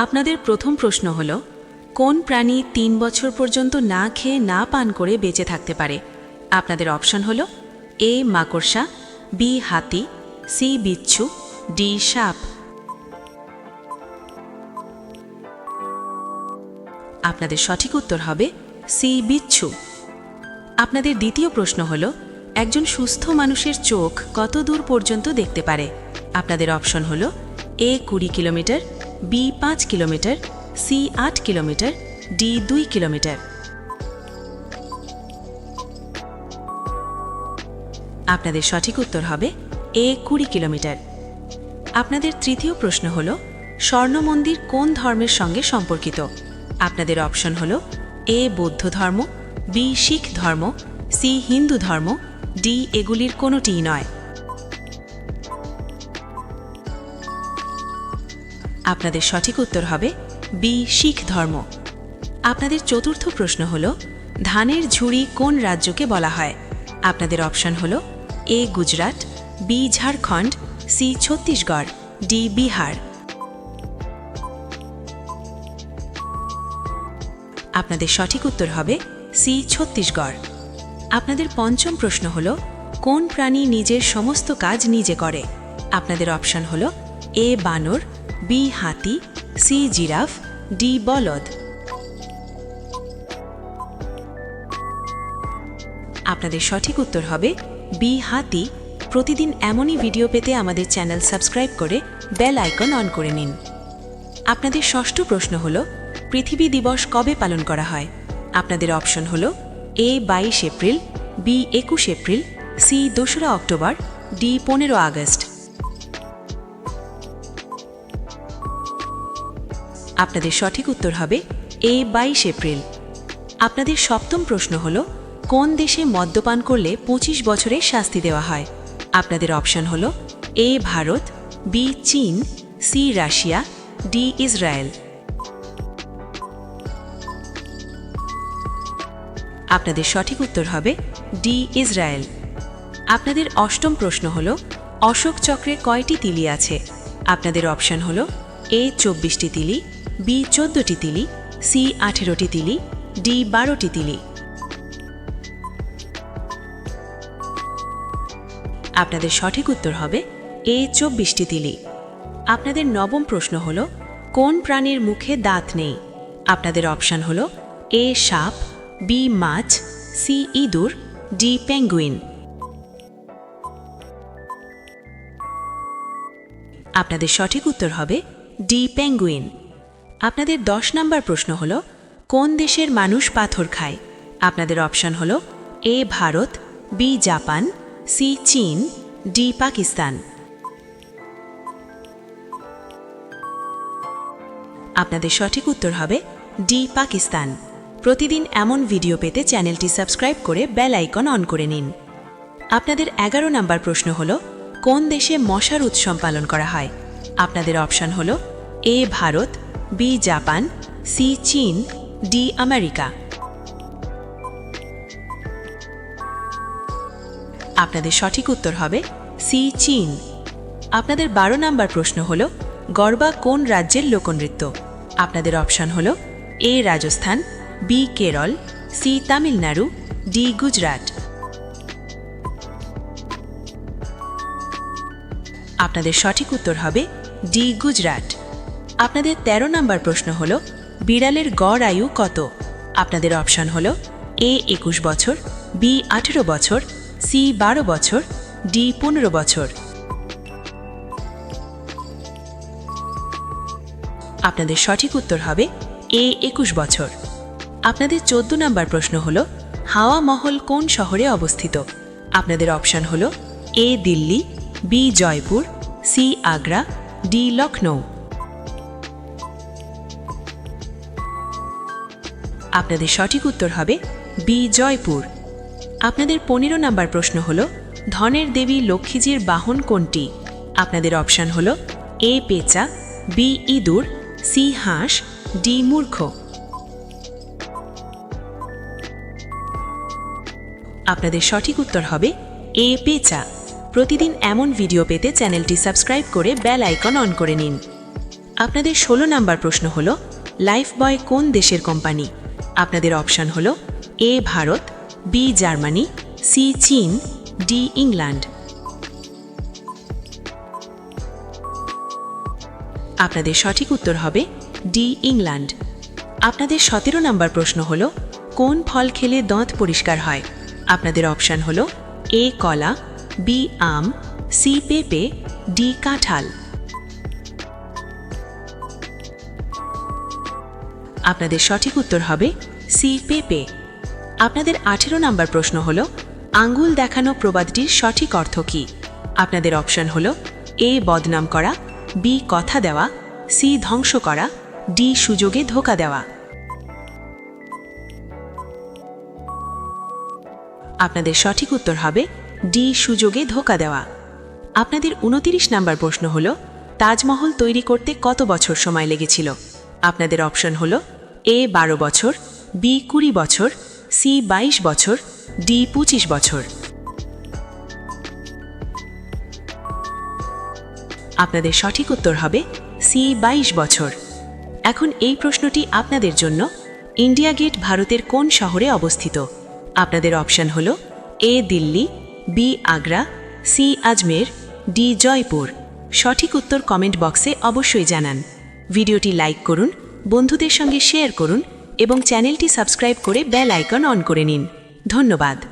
আপনাদের প্রথম প্রশ্ন হল, কোন প্রাণী তিন বছর পর্যন্ত না খেয়ে না পান করে বেঁচে থাকতে পারে? আপনাদের অপশন হল, এ মাকড়সা, বি হাতি, সি বিচ্ছু, ডি সাপ। আপনাদের সঠিক উত্তর হবে, সি বিচ্ছু। আপনাদের দ্বিতীয় প্রশ্ন হল, একজন সুস্থ মানুষের চোখ কত দূর পর্যন্ত দেখতে পারে? আপনাদের অপশন হল, এ কুড়ি কিলোমিটার বি পাঁচ কিলোমিটার সি আট কিলোমিটার ডি দুই কিলোমিটার। আপনাদের সঠিক উত্তর হবে এ কুড়ি কিলোমিটার। আপনাদের তৃতীয় প্রশ্ন হল, স্বর্ণ মন্দির কোন ধর্মের সঙ্গে সম্পর্কিত? আপনাদের অপশন হল, এ বৌদ্ধ ধর্ম, বি শিখ ধর্ম, সি হিন্দু ধর্ম, ডি এগুলির কোনোটিই নয়। আপনাদের সঠিক উত্তর হবে বি, শিখ ধর্ম। আপনাদের চতুর্থ প্রশ্ন হল, ধানের ঝুড়ি কোন রাজ্যকে বলা হয়? আপনাদের অপশন হল A, Gujarat, B, Jharkhand, C, Chhattisgarh, D, Bihar. আপনাদের সঠিক উত্তর হবে সি, ছত্তিশগড়। আপনাদের পঞ্চম প্রশ্ন হল, কোন প্রাণী নিজের সমস্ত কাজ নিজে করে? আপনাদের অপশন হল এ, বানর বি হাতি, সি জিরাফ, ডি বলদ। আপনাদের সঠিক উত্তর হবে, বি হাতি। প্রতিদিন এমনই ভিডিও পেতে আমাদের চ্যানেল সাবস্ক্রাইব করে বেল আইকন অন করে নিন। আপনাদের ষষ্ঠ প্রশ্ন হল, পৃথিবী দিবস কবে পালন করা হয়? আপনাদের অপশন হল, এ বাইশ এপ্রিল, বি একুশ এপ্রিল, সি দোসরা অক্টোবর, ডি পনেরো আগস্ট। আপনাদের সঠিক উত্তর হবে এ বাইশ এপ্রিল। আপনাদের সপ্তম প্রশ্ন হল, কোন দেশে মদ্যপান করলে পঁচিশ বছরে শাস্তি দেওয়া হয়? আপনাদের অপশন হল, এ ভারত, বি চীন, সি রাশিয়া, ডি ইসরায়েল। আপনাদের সঠিক উত্তর হবে ডি ইসরায়েল। আপনাদের অষ্টম প্রশ্ন হল, অশোক চক্রে কয়টি তিলি আছে? আপনাদের অপশন হল, এ চব্বিশটি তিলি বি চোদ্দটি তিলি, সি আঠেরোটি তিলি, ডি বারোটি তিলি। আপনাদের সঠিক উত্তর হবে এ চব্বিশটি তিলি। আপনাদের নবম প্রশ্ন হল, কোন প্রাণীর মুখে দাঁত নেই? আপনাদের অপশান হল, এ সাপ, বি মাছ, সি ইঁদুর, ডি পেঙ্গুইন। আপনাদের সঠিক উত্তর হবে ডি পেঙ্গুইন। আপনাদের দশ নম্বর প্রশ্ন হল, কোন দেশের মানুষ পাথর খায়? আপনাদের অপশন হল, A Bharat, B Japan, C চীন, ডি পাকিস্তান। আপনাদের সঠিক উত্তর হবে, ডি পাকিস্তান। প্রতিদিন এমন ভিডিও পেতে চ্যানেলটি সাবস্ক্রাইব করে বেল আইকন অন করে নিন। আপনাদের এগারো নম্বর প্রশ্ন হল, কোন দেশে মশার উৎসব পালন করা হয়? আপনাদের অপশন হল, A Bharat B Japan C চীন ডি আমেরিকা আপনাদের সঠিক উত্তর হবে সি চীন আপনাদের বারো নম্বর প্রশ্ন হল, গরবা কোন রাজ্যের লোকনৃত্য? আপনাদের অপশন হল, A Rajasthan, B Kerala, C Tamil Nadu D Gujarat. আপনাদের সঠিক উত্তর হবে ডি গুজরাট। আপনাদের ১৩ নম্বর প্রশ্ন হল, বিড়ালের গড় আয়ু কত? আপনাদের অপশন হল, এ একুশ বছর, বি আঠেরো বছর, সি বারো বছর, ডি পনেরো বছর। আপনাদের সঠিক উত্তর হবে, এ একুশ বছর। আপনাদের চোদ্দ নম্বর প্রশ্ন হল, হাওয়া মহল কোন শহরে অবস্থিত? আপনাদের অপশন হল, A Delhi, B Jaipur, C Agra, D Lucknow আপনাদের সঠিক উত্তর হবে বি জয়পুর আপনাদের পনেরো নাম্বার প্রশ্ন হল, ধনের দেবী লক্ষ্মীজির বাহন কোনটি? আপনাদের অপশন হল, এ পেঁচা, বি ইঁদুর, সি হাঁস, ডি মূর্খ। আপনাদের সঠিক উত্তর হবে, এ পেঁচা। প্রতিদিন এমন ভিডিও পেতে চ্যানেলটি সাবস্ক্রাইব করে বেল আইকন অন করে নিন। আপনাদের ষোলো নাম্বার প্রশ্ন হল লাইফ বয় কোন দেশের কোম্পানি? আপনাদের অপশন হল A Bharat, B Germany, C চীন, ডি ইংল্যান্ড। আপনাদের সঠিক উত্তর হবে ডি ইংল্যান্ড। আপনাদের সতেরো নম্বর প্রশ্ন হল, কোন ফল খেলে দাঁত পরিষ্কার হয়? আপনাদের অপশন হল এ কলা, বি আম, সি পেঁপে, ডি কাঁঠাল। আপনাদের সঠিক উত্তর হবে সি পেঁপে। আপনাদের আঠেরো নাম্বার প্রশ্ন হল, আঙ্গুল দেখানো প্রবাদটির সঠিক অর্থ কী? আপনাদের অপশন হল, এ বদনাম করা, বি কথা দেওয়া, সি ধ্বংস করা, ডি সুযোগে ধোকা দেওয়া। আপনাদের সঠিক উত্তর হবে, ডি সুযোগে ধোকা দেওয়া। আপনাদের উনতিরিশ নাম্বার প্রশ্ন হল, তাজমহল তৈরি করতে কত বছর সময় লেগেছিল? আপনাদের অপশন হল এ বারো বছর, বি কুড়ি বছর, সি বাইশ বছর, ডি পঁচিশ বছর। আপনাদের সঠিক উত্তর হবে সি বাইশ বছর। এখন এই প্রশ্নটি আপনাদের জন্য। ইন্ডিয়া গেট ভারতের কোন শহরে অবস্থিত? আপনাদের অপশন হল A Delhi, B Agra, C Ajmer, D Jaipur. সঠিক উত্তর কমেন্ট বক্সে অবশ্যই জানান। ভিডিওটি লাইক করুন বন্ধুদের সঙ্গে শেয়ার করুন এবং চ্যানেলটি সাবস্ক্রাইব করে বেল আইকন অন করে নিন। ধন্যবাদ।